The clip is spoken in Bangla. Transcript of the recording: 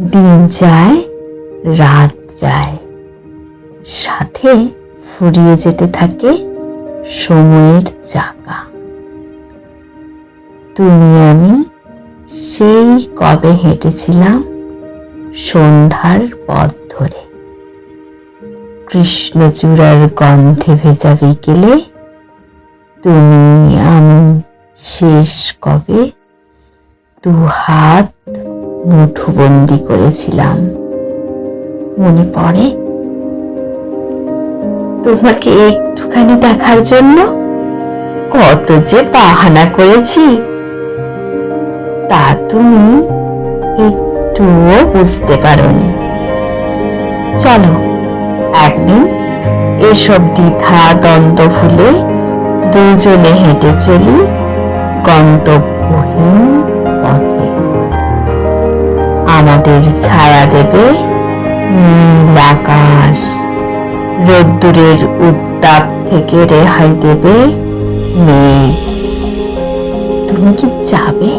দিন যায়, রাত যায়। সাথে ফুরিয়ে যেতে থাকে সময়ের চাকা। তুমি আমি সেই কবে হেঁটেছিলাম সন্ধ্যার পথ ধরে। কৃষ্ণচূড়ার গন্ধে ভেজা বিকেলে তুমি আমি শেষ কবে দু হাত মুঠোবন্দি করেছিলাম। মনে পড়ে? তোমাকে একটুখানি দেখার জন্য? কত যে বাহানা করেছি। তা তুমি একটুও বুঝতে পারোনি। চলো, একদিন এসব দ্বিধা দ্বন্দ্ব ভুলে দুজনে হেঁটে চলি গন্তব্যহীন আমাদের ছায়া দেবে নীল আকাশ। রোদ্দুরের উত্তাপ থেকে রেহাই দেবে মেঘ। তুমি কি যাবে?